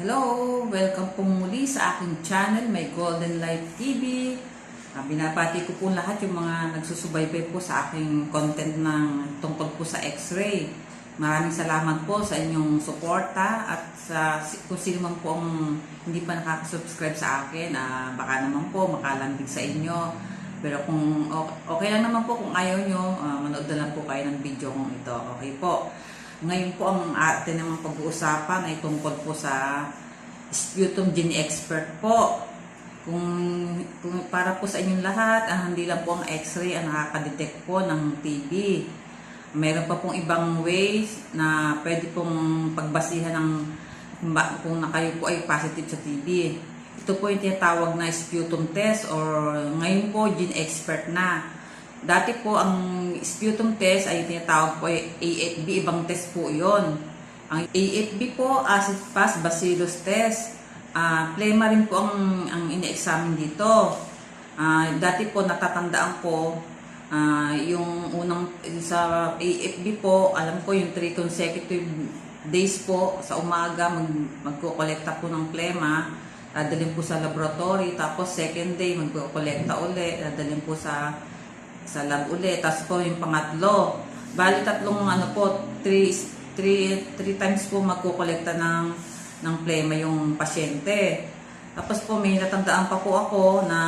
Hello! Welcome po muli sa aking channel, My Golden Light TV. Ah, binabati ko po lahat yung mga nagsusubaybay po sa aking content ng tungkol po sa x-ray. Maraming salamat po sa inyong suporta at sa kung sino man po ang hindi pa nakaka-subscribe sa akin, ah, baka naman po makalandig sa inyo. Pero kung okay lang naman po kung ayaw nyo, ah, manood na lang po kayo ng video kong ito. Okay po. Ngayon po ang atin naman pag-uusapan ay tungkol po sa sputum gene expert po. Kung, kung para po sa inyong lahat, ah, hindi lang po ang x-ray ang nakaka-detect po ng TB. Meron pa pong ibang ways na pwede pong pagbasihan ng kung na kayo po ay positive sa TB. Ito po yung tinatawag na sputum test or ngayon po gene expert na. Dati po ang sputum test ay tinatawag po AFB, ibang test po yon. Ang AFB po, acid fast bacillus test. Ah, plema rin po ang, ang ine-examine dito. Ah, dati po natatandaan ko ah, yung unang sa AFB po, alam ko yung 3 consecutive days po sa umaga mag, magko-collecta po ng plema dadalhin po sa laboratory tapos second day magko-collecta uli dadalhin po sa sa lab uli. Tapos po yung pangatlo. Bali tatlong ano po, three, three, three times po magkukolekta ng, ng plema yung pasyente. Tapos po may natandaan pa po ako na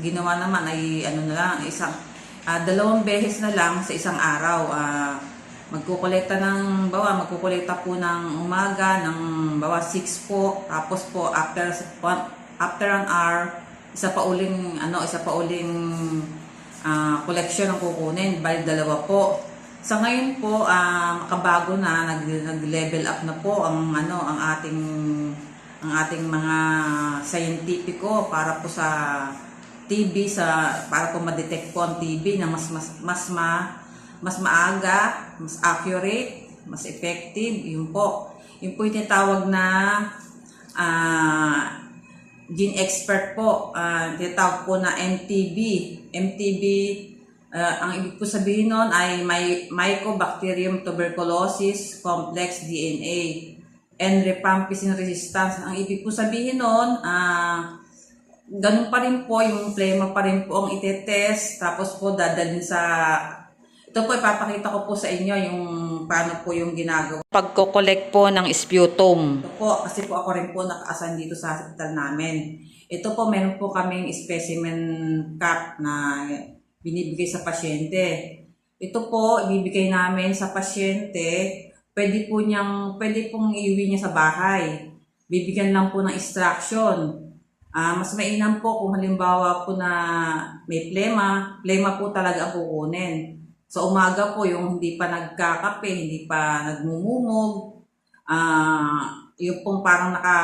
ginawa naman ay ano na lang, isang, ah, dalawang beses na lang sa isang araw. Ah, magkukolekta ng bawa, magkukolekta po ng umaga, ng bawa 6 po. Tapos po after, after an hour, isa pa uling, ano, isa pa uling ah, collection ang kukunin, bali dalawa po. Sa ngayon po, ah, makabago na, nag, nag-level up na po ang ano, ang ating ang ating mga scientifico para po sa TB sa para po ma-detect po ang TB na mas mas mas ma, mas maaga, mas accurate, mas effective, yun po. Yun po tinatawag na ah gene expert po, uh, tinatawag po na MTB. MTB, ah, ang ibig po sabihin nun ay my, Mycobacterium tuberculosis complex DNA and rifampicin resistance. Ang ibig po sabihin nun, ah ganun pa rin po, yung plema pa rin po ang itetest, tapos po dadalhin sa ito po, ipapakita ko po sa inyo yung paano po yung ginagawa. Pagko-collect po ng sputum. Ito po, kasi po ako rin po nakaasan dito sa hospital namin. Ito po, meron po kaming specimen cup na binibigay sa pasyente. Ito po, ibibigay namin sa pasyente. Pwede po niyang, pwede pong iuwi niya sa bahay. Bibigyan lang po ng instruction. Ah, mas mainam po kung halimbawa po na may plema, plema po talaga ang kukunin. Sa umaga po, yung hindi pa nagkakape, hindi pa nagmumumog, ah, yung pong parang naka,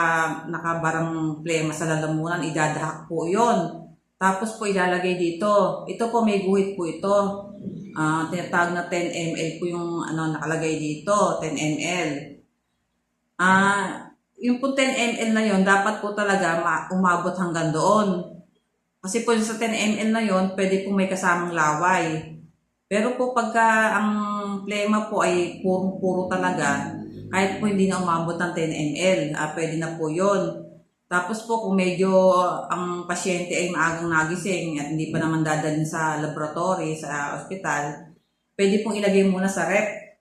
nakabarang plema sa lalamunan, idadahak po yon. Tapos po ilalagay dito. Ito po may guhit po ito. Ah, tinatawag na 10 ml po yung ano nakalagay dito, 10 ml. Ah, yung po 10 ml na yon dapat po talaga ma- umabot hanggang doon. Kasi po sa 10 ml na yon pwede po may kasamang laway. Pero po pagka ang plema po ay puro-puro talaga, kahit po hindi na umabot ng 10 ml, ah, pwede na po yon. Tapos po kung medyo ang pasyente ay maagang nagising at hindi pa naman dadalhin sa laboratory, sa ospital, pwede pong ilagay muna sa rep.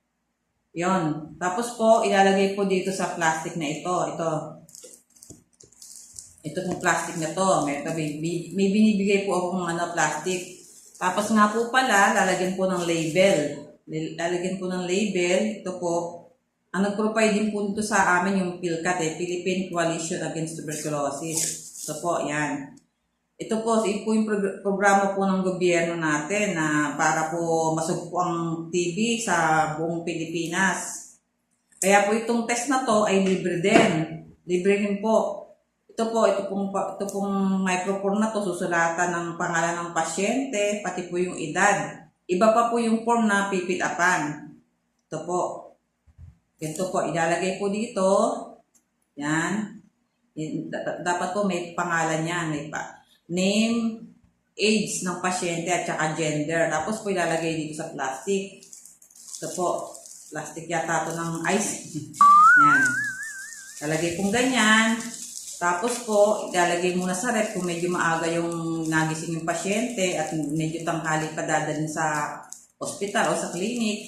Yon. Tapos po, ilalagay po dito sa plastic na ito. Ito. Ito pong plastic na to. May, may, may binibigay po akong ano, plastic. Tapos nga po pala, lalagyan po ng label. Lalagyan po ng label. Ito po. Ang nag-provide din po nito sa amin yung PhilCat eh, Philippine Coalition Against Tuberculosis. Ito po, yan. Ito po, ito po yung prog- programa po ng gobyerno natin na para po masugpo ang TB sa buong Pilipinas. Kaya po itong test na to ay libre din. Libre rin po. Ito po, ito pong, ito pong microform na to, susulatan ng pangalan ng pasyente, pati po yung edad. Iba pa po yung form na pipitapan. Ito po. Ito po, ilalagay po dito. Yan. Yan, da- Dapat po may pangalan yan. May pa name, age ng pasyente at saka gender. Tapos po ilalagay dito sa plastic. Ito po, plastic yata to ng ice. Yan. Lalagay pong ganyan. Tapos po, ilalagay muna sa rep kung medyo maaga yung nagising yung pasyente at medyo tanghali pa dadalhin sa ospital o sa clinic.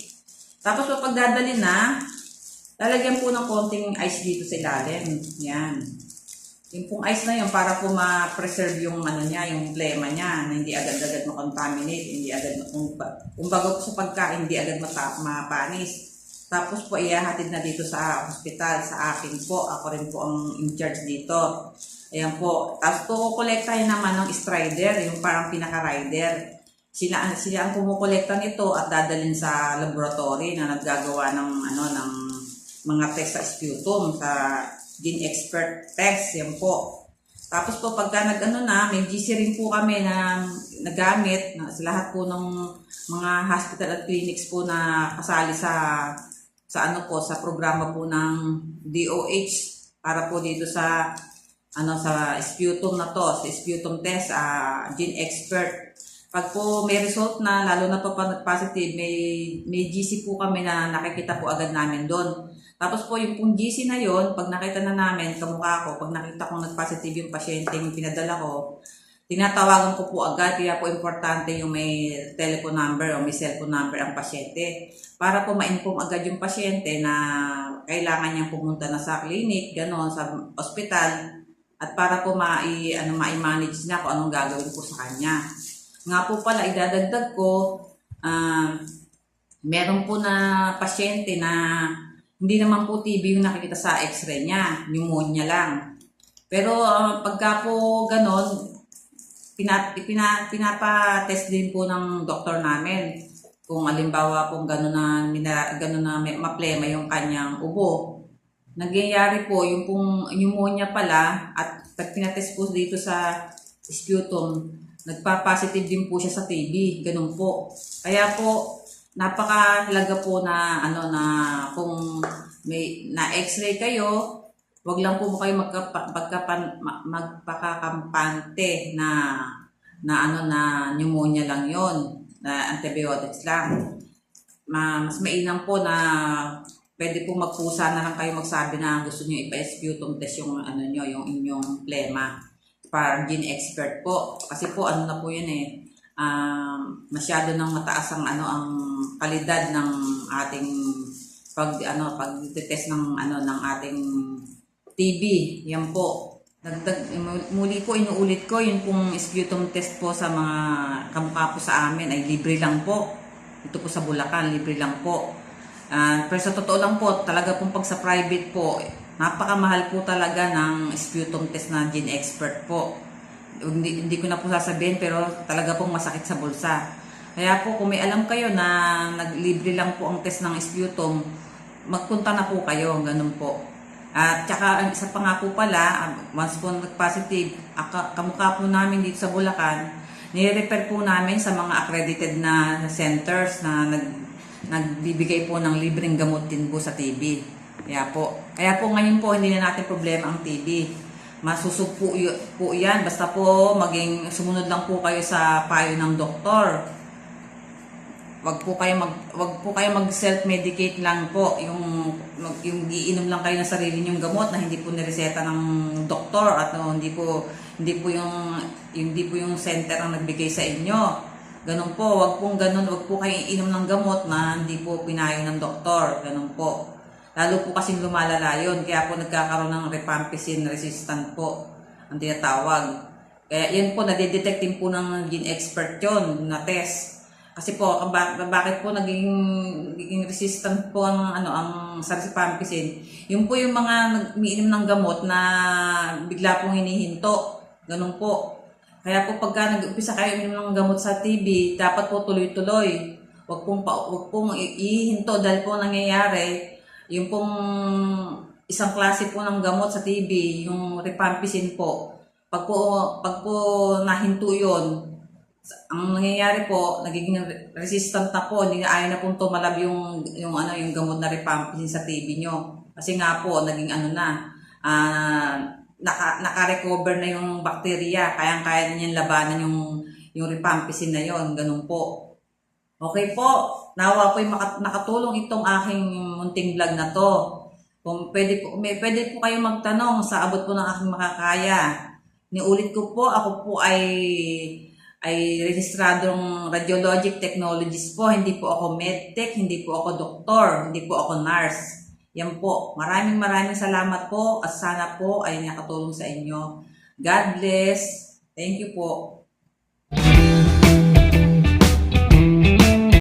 Tapos po pagdadalhin na, lalagyan po ng konting ice dito sa ilalim. Yan. Yung pong ice na yun para po ma-preserve yung ano niya, yung plema niya na hindi agad-agad ma-contaminate, hindi agad bago po sa pagkain, hindi agad mata, mapanis. Tapos po iyahatid na dito sa hospital, sa akin po. Ako rin po ang in charge dito. Ayan po. Tapos po kukolektahin naman ng strider, yung parang pinaka-rider. Sila, sila ang kumukolekta nito at dadalhin sa laboratory na naggagawa ng ano ng mga test sa sputum sa gene expert test yan po. Tapos po pagka nag-ano na, may GC rin po kami na nagamit na, sa lahat po ng mga hospital at clinics po na kasali sa sa ano po sa programa po ng DOH para po dito sa ano sa sputum na to, sa sputum test, ah, gene expert. Pag po may result na, lalo na po positive, may, may GC po kami na nakikita po agad namin doon. Tapos po yung pong GC na yon pag nakita na namin, kamukha ko, pag nakita kong nag-positive yung pasyente yung pinadala ko, tinatawagan ko po agad, kaya po importante yung may telephone number o may cellphone number ang pasyente. Para po ma-inform agad yung pasyente na kailangan niyang pumunta na sa clinic, gano'n, sa ospital, at para po ma-i, ano, ma-manage niya kung anong gagawin po sa kanya. Nga po pala, idadagdag ko, ah, meron po na pasyente na hindi naman po TB yung nakikita sa x-ray niya, pneumonia lang. Pero ah, pagka po ganon, pina, pina, pinapa-test din po ng doktor namin kung alimbawa pong gano'n na, mina- gano'n na may, maplema yung kanyang ubo. Nagyayari po yung pong pneumonia pala at pag pinatest po dito sa sputum, nagpa-positive din po siya sa TB. Ganun po. Kaya po, napakahalaga po na ano na kung may na x-ray kayo, wag lang po kayo magkapa, magkapan, ma- magpakakampante na na ano na pneumonia lang yon na antibiotics lang. Ma, mas mainam po na pwede po magpusa na lang kayo magsabi na gusto niyo ipa-sputum test yung ano niyo, yung inyong plema para gene expert po. Kasi po ano na po yun eh, um, masyado nang mataas ang ano ang kalidad ng ating pag ano pag test ng ano ng ating TB. Yan po. Dagdag, muli po inuulit ko yung pong sputum test po sa mga kamukha po sa amin ay libre lang po. Ito po sa Bulacan, libre lang po. Ah, pero sa totoo lang po, talaga pong pag sa private po, napakamahal po talaga ng sputum test na gene expert po. Hindi, hindi ko na po sasabihin pero talaga pong masakit sa bulsa. Kaya po kung may alam kayo na naglibre lang po ang test ng sputum, magpunta na po kayo, ganun po. At tsaka ang isa pa nga po pala, once po nag-positive, kamukha po namin dito sa Bulacan, nire-refer po namin sa mga accredited na centers na nag, nagbibigay po ng libreng gamot din po sa TB. Kaya po, kaya po ngayon po hindi na natin problema ang TB. Masusog po, po yan, basta po maging sumunod lang po kayo sa payo ng doktor wag po kayo mag wag po kayo mag self medicate lang po yung mag, yung iinom lang kayo ng sarili ninyong gamot na hindi po nireseta ng doktor at no, hindi po hindi po yung hindi po yung center ang nagbigay sa inyo. Ganun po wag pong ganun wag po kayo iinom ng gamot na hindi po pinayo ng doktor. Ganun po. Lalo po kasing lumalala yun kaya po nagkakaroon ng rifampicin resistant po ang tinatawag. Kaya yan po nadidetect din po ng gene expert yon na test kasi po, ba- bakit po naging, naging resistant po ang, ano, ang sarsipampicin, yun po yung mga umiinom ng gamot na bigla pong hinihinto. Ganun po. Kaya po pagka nag-umpisa kayo uminom ng gamot sa TB, dapat po tuloy-tuloy. Huwag pong, pa, huwag pong ihinto dahil po nangyayari, yung pong isang klase po ng gamot sa TB, yung rifampicin po, pag po, pag po nahinto yun, ang nangyayari po, nagiging re- resistant na po, hindi na ayaw na pong tumalab yung, yung, ano, yung gamot na rifampicin sa TB nyo. Kasi nga po, naging ano na, ah, naka, naka-recover na yung bakterya, kayang-kaya na niyang labanan yung, yung rifampicin na yon ganun po. Okay po, nawa po yung nakatulong itong aking munting vlog na to. Kung pwede po, may, pwede po kayong magtanong sa abot po ng aking makakaya. Niulit ko po, ako po ay ay registradong radiologic technologist po. Hindi po ako medtech, hindi po ako doktor, hindi po ako nurse. Yan po. Maraming maraming salamat po at sana po ay nakatulong sa inyo. God bless. Thank you po.